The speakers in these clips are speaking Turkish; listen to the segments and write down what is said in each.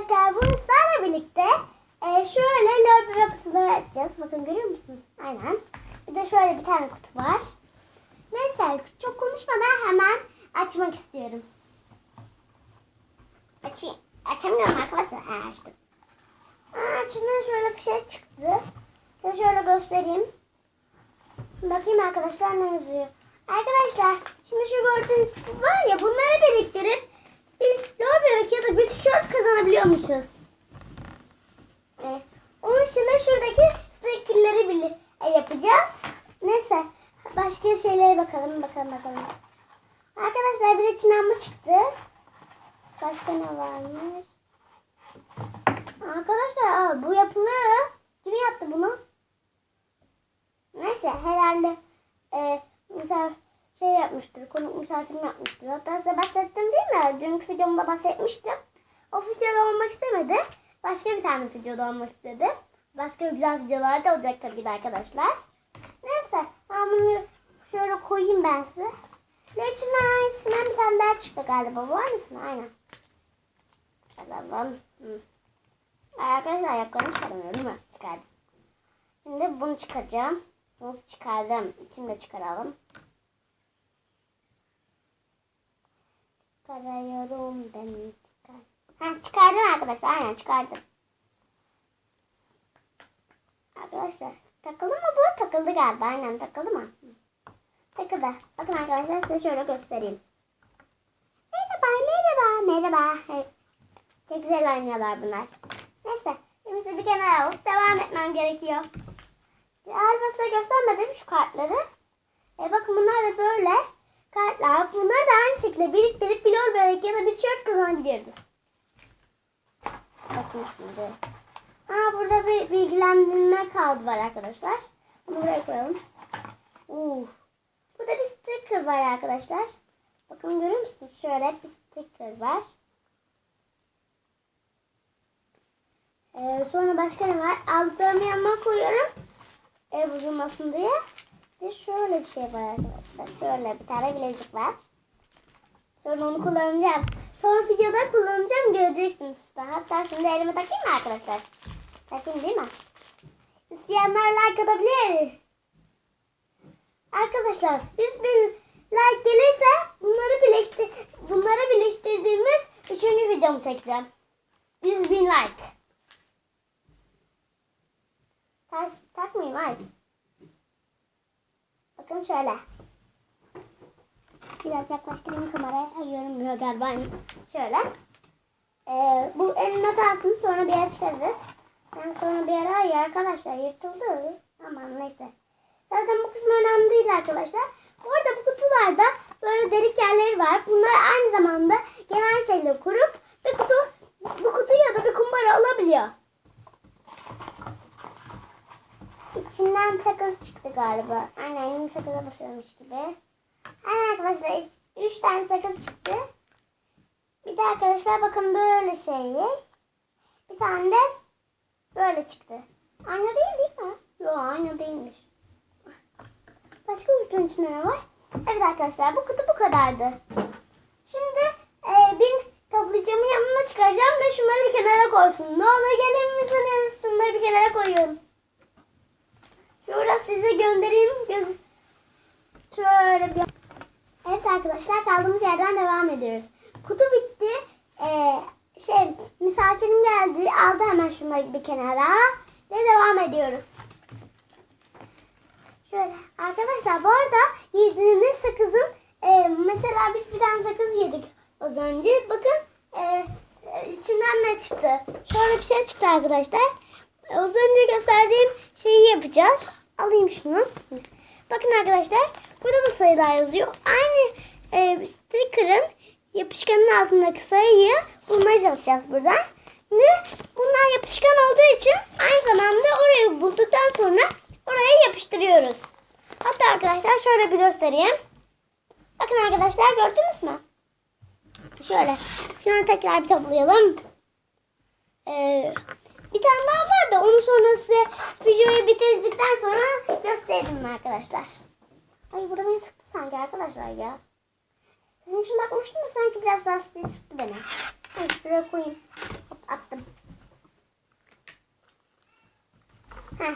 arkadaşlar bu ıslarla birlikte e, şöyle lor bebek kutuları açacağız. Bakın görüyor musunuz? Aynen. Bir de şöyle bir tane kutu var. Neyse çok konuşmadan hemen açmak istiyorum. Açayım. Açamıyorum arkadaşlar. Ha, açtım. Aa, içinden şöyle bir şey çıktı. Size şöyle göstereyim. Bakayım arkadaşlar ne yazıyor. Arkadaşlar şimdi şu gördüğünüz var ya bunları biriktirip bir lor bebek ya da bir tişört kazanabiliyormuşuz. Ee, onun için de şuradaki stickerleri bile yapacağız. Neyse başka şeylere bakalım bakalım bakalım. Arkadaşlar bir de çinamı çıktı. Başka ne varmış? Arkadaşlar aa, bu yapılı. Kim yaptı bunu? Neyse herhalde e, misafir şey yapmıştır. Konuk misafirim yapmıştır. Hatta size bahsettim değil mi? Dünkü videomda bahsetmiştim. O videoda olmak istemedi. Başka bir tane videoda olmak istedi. Başka güzel videolar da olacak tabii ki de arkadaşlar. Neyse ben bunu şöyle koyayım ben size. Leçinler üstünden bir tane daha çıktı galiba. Var mısın? Aynen. Alalım. Hı. Arkadaşlar ayaklarını çıkaramıyorum mi? Çıkardım. Şimdi bunu çıkaracağım. Bunu çıkardım. İçini de çıkaralım. Çıkarıyorum ben. Çıkar. Ha, çıkardım arkadaşlar. Aynen çıkardım. Arkadaşlar takıldı mı bu? Takıldı galiba. Aynen takıldı mı? Takıldı. Bakın arkadaşlar size şöyle göstereyim. Merhaba, merhaba, merhaba. Hey. Çok güzel oynuyorlar bunlar. Neyse. Şimdi size bir kenara alıp devam etmem gerekiyor. Galiba size göstermedim şu kartları. E bakın bunlar da böyle kartlar. Bunları da aynı şekilde biriktirip bir lor bebek ya da bir tişört kazanabiliriz. Bakın şimdi. Ha burada bir bilgilendirme kağıdı var arkadaşlar. Bunu buraya koyalım. Uh. Burada bir sticker var arkadaşlar. Bakın görüyor musunuz? Şöyle bir sticker var. Ee, sonra başka ne var? Aldıklarımı yanıma koyuyorum. Ev bozulmasın diye. De şöyle bir şey var arkadaşlar. Şöyle bir tane bilezik var. Sonra onu kullanacağım. Sonra videoda kullanacağım göreceksiniz. Hatta şimdi elime takayım mı arkadaşlar? Takayım değil mi? İsteyenler like atabilir. Arkadaşlar 100 bin like gelirse bunları birleştir bunları birleştirdiğimiz üçüncü videomu çekeceğim. 100 bin like. Ters takmayayım ay. Bakın şöyle. Biraz yaklaştırayım kameraya. Görünmüyor galiba. Şöyle. Ee, bu eline kalsın sonra bir yere çıkarırız. Ben sonra bir yere hayır arkadaşlar yırtıldı. Aman neyse. Zaten bu kısmı önemli değil arkadaşlar. Bu arada bu kutularda böyle delik yerleri var. Bunlar aynı zamanda genel şeyleri kurup bir kutu bu kutu ya da bir kumbara olabiliyor. İçinden sakız çıktı galiba. Aynen yumuşak sakıza basıyormuş gibi. Aynen arkadaşlar 3 tane sakız çıktı. Bir de arkadaşlar bakın böyle şeyi. Bir tane de böyle çıktı. Ayna değil değil mi? Yok ayna değilmiş. Başka kutunun içinde ne var? Evet arkadaşlar bu kutu bu kadardı. Şimdi e, bir toplayacağımı yanına çıkaracağım ve şunları bir kenara koysun. Ne olur gelir misiniz? Şunları bir kenara koyun. Şurada size göndereyim. Göz... Şöyle bir... Evet arkadaşlar kaldığımız yerden devam ediyoruz. Kutu bitti. Ee, şey misafirim geldi. Aldı hemen şunları bir kenara. Ve devam ediyoruz. Şöyle arkadaşlar bu arada yediğiniz sakızın e, mesela biz bir tane sakız yedik az önce. Bakın e, içinden ne çıktı? Şöyle bir şey çıktı arkadaşlar. Az önce gösterdiğim şeyi yapacağız. Alayım şunu. Bakın arkadaşlar burada da sayılar yazıyor. Aynı e, sticker'ın yapışkanın altındaki sayıyı bulmaya çalışacağız buradan. Ve bunlar yapışkan olduğu için aynı zamanda orayı bulduktan sonra oraya yapıştırıyoruz. Hatta arkadaşlar şöyle bir göstereyim. Bakın arkadaşlar gördünüz mü? Şöyle. Şunu tekrar bir toplayalım. Ee, bir tane daha var da onu sonra size videoyu bitirdikten sonra gösteririm arkadaşlar. Ay burada beni sıktı sanki arkadaşlar ya. Sizin için bakmıştım da sanki biraz lastiği sıktı beni. Ay şuraya koyayım. Hop attım. Heh.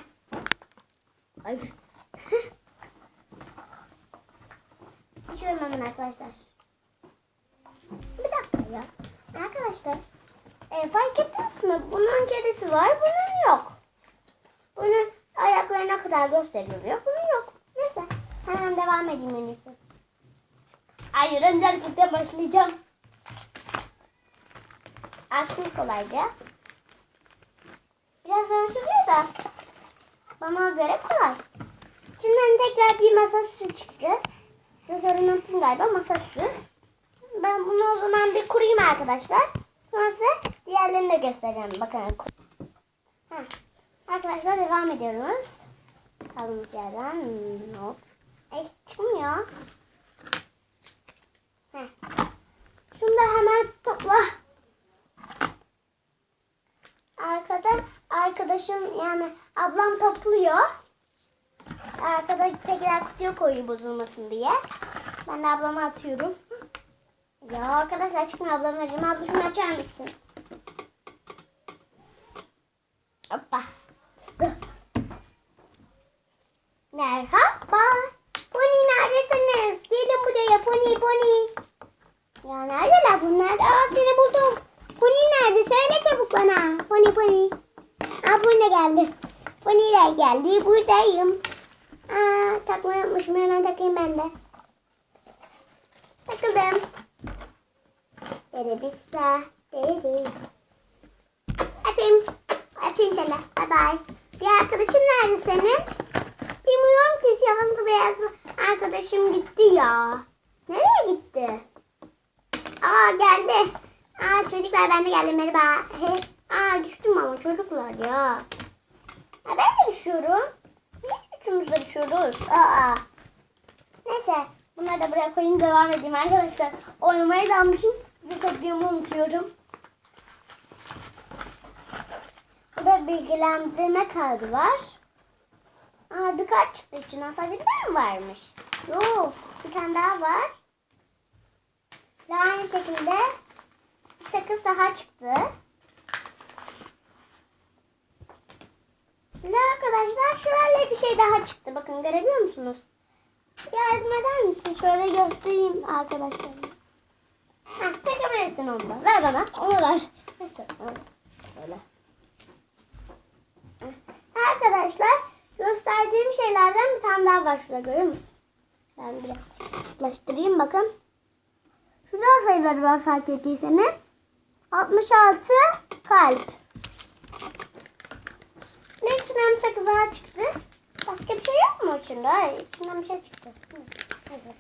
Ay. Geçiyorum hemen arkadaşlar. Bir dakika ya. Arkadaşlar e, fark ettiniz mi? Bunun kedisi var, bunun yok. Bunun ayaklarına kadar gösteriliyor, bunun yok. Neyse, hemen devam edeyim en iyisi. Hayır, önce açıktan başlayacağım. Açtım kolayca. Biraz zor sürüyor da bana göre kolay. İçinden tekrar bir masa süsü çıktı. Size unuttum galiba masa süsü. Ben bunu o zaman bir kurayım arkadaşlar. Sonra size diğerlerini de göstereceğim. Bakın. Heh. Arkadaşlar devam ediyoruz. Kaldığımız yerden. Hop. Ey çıkmıyor. Heh. Şunu da hemen topla. Arkada arkadaşım yani ablam topluyor. Arkada tekrar kutuya koyuyor bozulmasın diye. Ben de ablama atıyorum. Ya arkadaşlar çıkmıyor ablam vereceğim. Abla şunu açar mısın? Merhaba. Pony neredesiniz? Gelin buraya pony pony. Ya neredeler bunlar? Aa seni buldum. Pony nerede? Söyle çabuk bana. Pony pony. Aa Pony geldi. Pony de geldi. Buradayım. Aa takmayı unutmuşum. Hemen takayım ben de. Takıldım. Beni bisla. Beni. Öpeyim. Öpeyim seni. Bye bye. Bir arkadaşın nerede senin? Bilmiyorum ki siyahlı beyaz arkadaşım gitti ya. Nereye gitti? Aa geldi. Aa çocuklar ben de geldim merhaba. He. Aa düştüm ama çocuklar ya. Ha, ben de düşüyorum. Niye üçümüz de düşüyoruz? Aa. Neyse bunları da buraya koyayım devam edeyim arkadaşlar. Oynamaya dalmışım. Bir tedbirimi unutuyorum. Bu da bilgilendirme kağıdı var. Aa bir kart çıktı içinden. Sadece bir mi varmış? Yok. Bir tane daha var. Ve aynı şekilde bir sakız daha çıktı. Ve arkadaşlar şöyle bir şey daha çıktı. Bakın görebiliyor musunuz? Yardım eder misin? Şöyle göstereyim arkadaşlarıma. Heh, çekebilirsin onu da. Ver bana. Onu ver. Böyle. Heh. Arkadaşlar gösterdiğim şeylerden bir tane daha var şurada görüyor musun? Ben bir yaklaştırayım bakın. Şurada sayıları var fark ettiyseniz. 66 kalp. Ne içinden bir sakız daha çıktı. Başka bir şey yok mu içinde? Ay, içinden bir şey çıktı. Evet.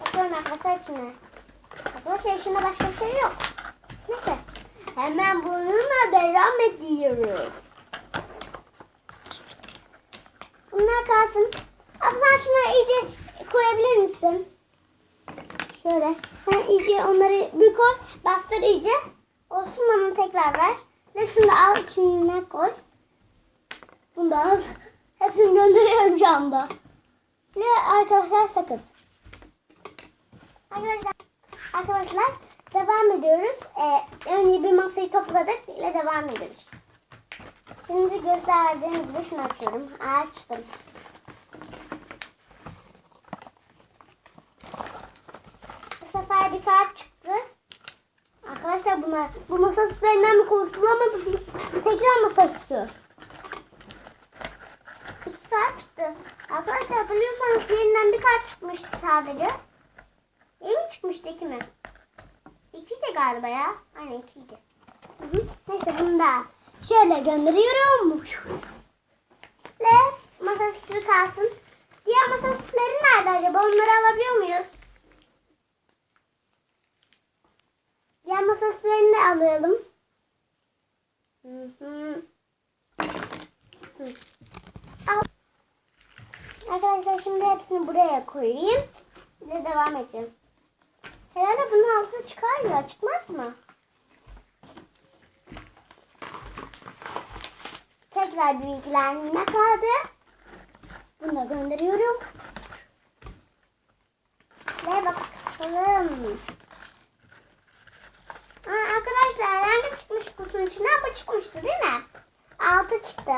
Bakıyorum arkadaşlar içine. Arkadaşlar içinde başka bir şey yok. Neyse. Hemen bununla devam ediyoruz. Bunlar kalsın. Sen şunları iyice koyabilir misin? Şöyle. Sen iyice onları bir koy. Bastır iyice. Olsun bana tekrar ver. Ve şunu da al içine koy. Bunu da al. Hepsini gönderiyorum şu anda. Ve arkadaşlar sakız. Arkadaşlar, arkadaşlar devam ediyoruz. Ee, önce bir masayı topladık ile devam ediyoruz. Şimdi gösterdiğim gibi şunu açıyorum. Açtım. Bu sefer bir kart çıktı. Arkadaşlar bunlar bu masa süslerinden mi kurtulamadım? Tekrar masa süsü. İki kart çıktı. Arkadaşlar hatırlıyorsanız diğerinden bir kart çıkmıştı sadece. İyi mi çıkmıştı iki mi? İkiydi galiba ya. Aynen ikiydi. Hı hı. Neyse bunu da şöyle gönderiyorum. Ve masa süsü kalsın. Diğer masa süsleri nerede acaba? Onları alabiliyor muyuz? Diğer masa süslerini de alalım. Arkadaşlar şimdi hepsini buraya koyayım. De devam edeceğim. Herhalde bunun altı çıkar ya. Çıkmaz mı? Tekrar bir bilgilendirme kaldı. Bunu da gönderiyorum. Ve bakalım. Aa, arkadaşlar rengi çıkmış kutunun içinden bu çıkmıştı değil mi? Altı çıktı.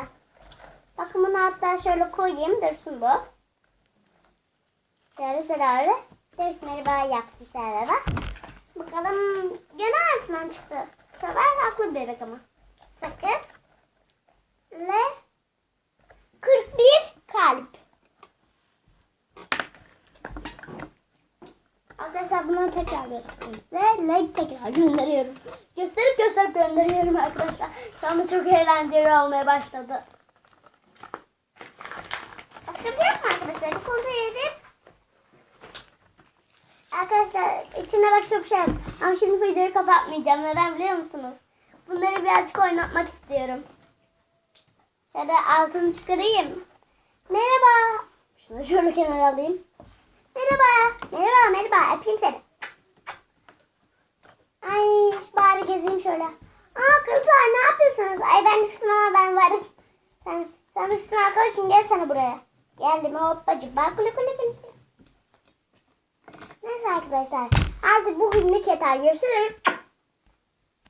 Bakın bunu hatta şöyle koyayım dursun bu. Şöyle Serara. Dursun merhaba yapsın Serara. Bakalım misin içinden çıktı. Bu sefer haklı bir bebek ama. Sakız. Ve 41 kalp. Arkadaşlar bunu tekrar göstereyim size. Leg tekrar gönderiyorum. Gösterip gösterip gönderiyorum arkadaşlar. Şu anda çok eğlenceli olmaya başladı. Başka bir yok mu arkadaşlar? Bir kontrol edip. Arkadaşlar içinde başka bir şey yok. Ama şimdi videoyu kapatmayacağım. Neden biliyor musunuz? Bunları birazcık oynatmak istiyorum. Şöyle altını çıkarayım. Merhaba. Şunu şöyle kenara alayım. Merhaba. Merhaba merhaba. Öpeyim seni. Ay bari gezeyim şöyle. Aa kızlar ne yapıyorsunuz? Ay ben düştüm ama ben varım. Sen, sen düştün arkadaşım gel sana buraya. Geldim hoppacı. Bak kule kule kule. Neyse arkadaşlar. Artık bugünlük yeter. Görüşürüz.